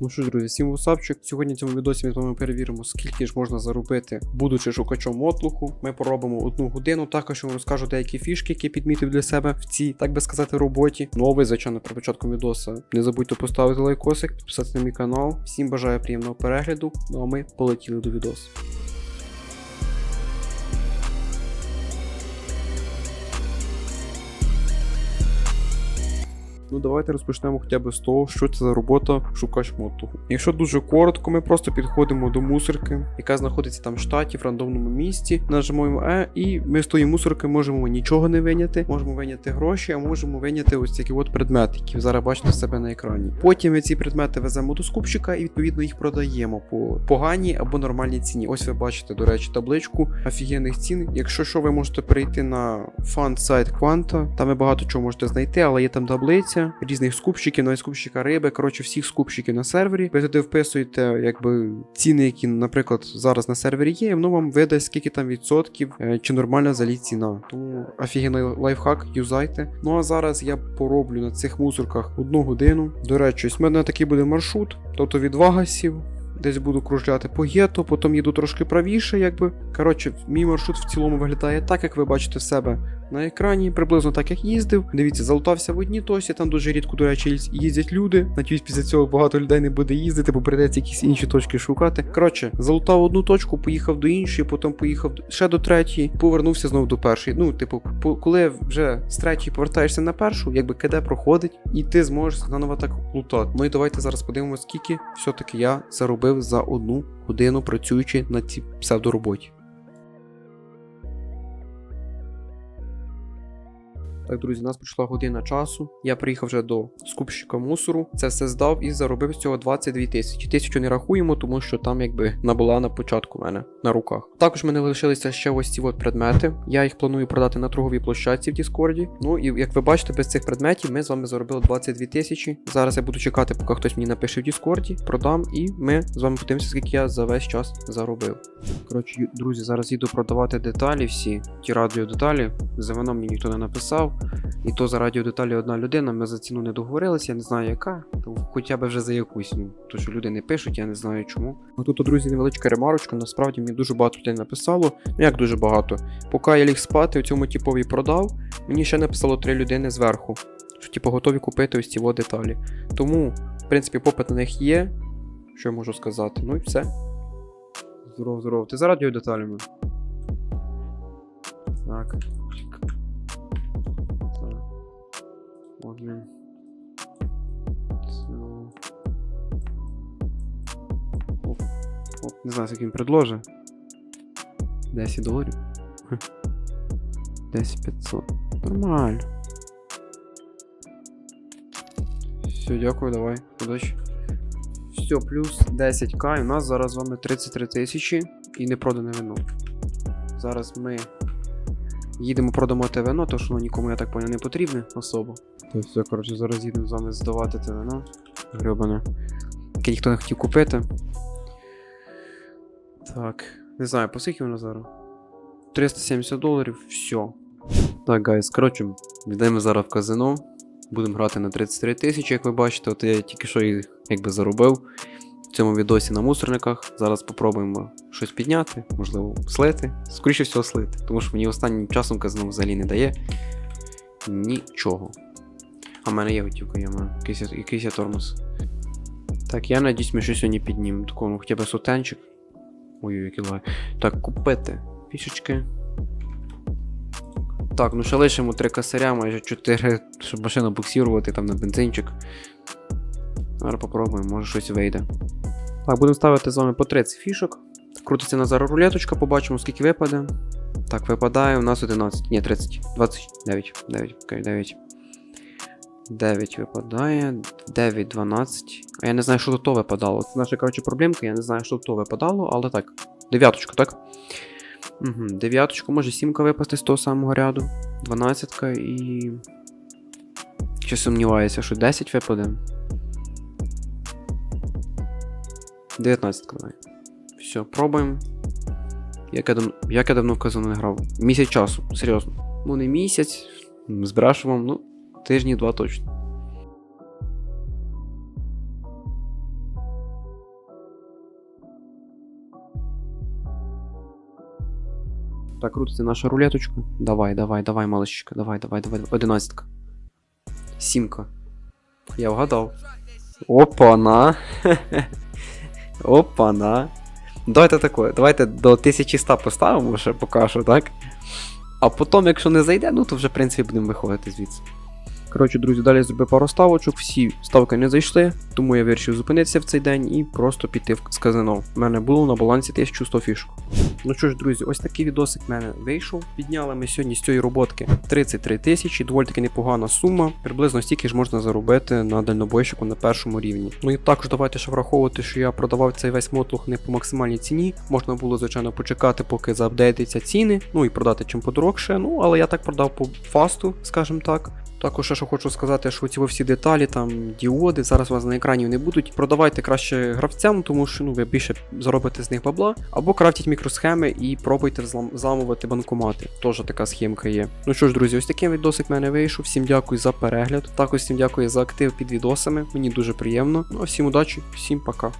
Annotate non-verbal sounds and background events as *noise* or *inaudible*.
Ну що друзі, всім вусапчик. Сьогодні в цьому відосі ми з вами перевіримо, скільки ж можна заробити, будучи шукачом отлуху. Ми поробимо одну годину. Також я вам розкажу деякі фішки, які підмітив для себе в цій, так би сказати, роботі. Ну а ви, звичайно, при початку відоса не забудьте поставити лайкосик, підписатися на мій канал. Всім бажаю приємного перегляду. Ну а ми полетіли до відосу. Ну давайте розпочнемо хоча б з того, що це за робота шукач мотлуху. Якщо дуже коротко, ми просто підходимо до мусорки, яка знаходиться там в штаті в рандомному місці, нажимаємо Е, і ми з тої мусорки можемо нічого не виняти, можемо виняти гроші, а можемо виняти ось такі от предмети, які зараз бачите себе на екрані. Потім ми ці предмети веземо до скупщика і відповідно їх продаємо по поганій або нормальній ціні. Ось ви бачите, до речі, табличку офігенних цін. Якщо що, ви можете перейти на фан сайт Кванта, там ви багато чого можете знайти, але є там таблиця різних скупщиків, навіть скупщика риби, коротше, всіх скупщиків на сервері. Ви туди вписуєте, якби ціни, які, наприклад, зараз на сервері є, і воно вам видасть скільки там відсотків, е, чи нормальна взагалі ціна. Тому офігенний лайфхак, юзайте. Ну а зараз я пороблю на цих мусорках одну годину. До речі, ось в мене такий буде маршрут, тобто від Вагасів. Десь буду кружляти по гетто, потім їду трошки правіше, якби. Коротше, мій маршрут в цілому виглядає так, як ви бачите себе на екрані, приблизно так, як їздив. Дивіться, залутався в одній тосі, там дуже рідко, до речі, їздять люди. Надіюсь, після цього багато людей не буде їздити, бо прийдеться якісь інші точки шукати. Коротше, залутав одну точку, поїхав до іншої, потім поїхав ще до третьої, повернувся знову до першої. Ну, типу, коли вже з третьої повертаєшся на першу, якби КД проходить, і ти зможеш заново так лутати. Ну і давайте зараз подивимося, скільки все-таки я заробив за одну годину працюючи на цій псевдороботі. Так, друзі, у нас пройшла година часу. Я приїхав вже до скупщика мусору. Це все здав і заробив з цього 22 тисячі. Тисячу не рахуємо, тому що там якби набула на початку мене на руках. Також мене лишилися ще ось ці от предмети. Я їх планую продати на торговій площадці в Діскорді. Ну і як ви бачите, без цих предметів ми з вами заробили 22 тисячі. Зараз я буду чекати, поки хтось мені напише в Діскорді, продам, і ми з вами подивимося, скільки я за весь час заробив. Коротше, друзі, зараз їду продавати деталі всі, ті радіодеталі. За воно мені ніхто не написав. І то за радіодеталі одна людина, ми за ціну не договорилися, я не знаю яка, хоча б вже за якусь. Ну, то що люди не пишуть, я не знаю чому. Тут, друзі, невеличка ремарочка, насправді мені дуже багато людей написало. Ну як дуже багато. Поки я ліг спати, у цьому типові продав, мені ще написало три людини зверху, що типу готові купити ось ці деталі. Тому, в принципі, попит на них є. Що я можу сказати? Ну і все. Здоров, здоров. Ти за радіодеталями? Так. Один. Оп. Оп. Не знаю, скільки він предложить. 10 доларів. Хм. 10 500. Нормально. Все, дякую, давай. Удачі. Все, плюс 10к, і у нас зараз з вами 33 тисячі і не продане вино. Зараз ми їдемо продамо те вино, то що воно нікому, я так поняв, не потрібне особо. То все, коротше, зараз їдемо з вами здавати те вино. Гребане. Яке ніхто не хотів купити. Так. Не знаю, по скільки воно зараз? 370 доларів, все. Так, гайс, коротше, йдемо зараз в казино. Будемо грати на 33 тисячі, як ви бачите, от я тільки що їх якби заробив цьому відосі на мусорниках. Зараз попробуємо щось підняти, можливо, слити. Скоріше всього слити, тому що мені останнім часом казино взагалі не дає нічого. А в мене є готівка, я маю. Якийсь, якийсь я тормоз. Так, я надіюсь, ми щось сьогодні піднімемо. Такого, ну, хоча б сутенчик. Ой, який лаги. Так, купити. Фішечки. Так, ну ще лишимо три косаря, майже 4, щоб машину буксірувати там на бензинчик. Зараз попробуємо, може щось вийде. Так, будемо ставити з вами по 30 фішок. Крутиться на рулеточка, побачимо, скільки випаде. Так, випадає у нас 11. Ні, 30. 29. 9. Окей, 9. 9 випадає. 9, 12. А я не знаю, що того випадало. Це наша, коротше, проблемка, я не знаю, що того випадало, але так. Дев'яточка, так? Угу, дев'яточку, може сімка випасти з того самого ряду. 12 і. Ще сумніваюся, що 10 випаде. 19 давай. Все, пробуємо. Як я дав... як я давно в казано не грав. Місяць часу, серйозно. Ну не місяць, з брашевом, ну, тижні два точно. Так, крутиться наша рулеточка. Давай, давай, давай, малышечка, давай, давай, давай. Одинадцятка. Сімка. Я вгадав. Опа, на. *laughs* Опа-на. Давайте таке, давайте до 1100 поставимо ще покажу, так? А потім, якщо не зайде, ну то вже, в принципі, будемо виходити звідси. Коротше, друзі, далі я зробив пару ставочок, всі ставки не зайшли, тому я вирішив зупинитися в цей день і просто піти в казино. У мене було на балансі 1100 фішок. Ну що ж, друзі, ось такий відосик в мене вийшов. Підняли ми сьогодні з цієї роботки 33 тисячі, доволі таки непогана сума. Приблизно стільки ж можна заробити на дальнобойщику на першому рівні. Ну і також давайте ще враховувати, що я продавав цей весь мотлух не по максимальній ціні. Можна було, звичайно, почекати, поки заапдейтиться ціни, ну і продати чим подорожче. Ну, але я так продав по фасту, скажімо так. Також що хочу сказати, що ці всі деталі, там діоди, зараз у вас на екрані не будуть. Продавайте краще гравцям, тому що ну, ви більше заробите з них бабла, або крафтіть мікросхеми і пробуйте взлам- взламувати банкомати. Теж така схемка є. Ну що ж, друзі, ось такий відосик в мене вийшов. Всім дякую за перегляд. Також всім дякую за актив під відосами. Мені дуже приємно. Ну а всім удачі, всім пока.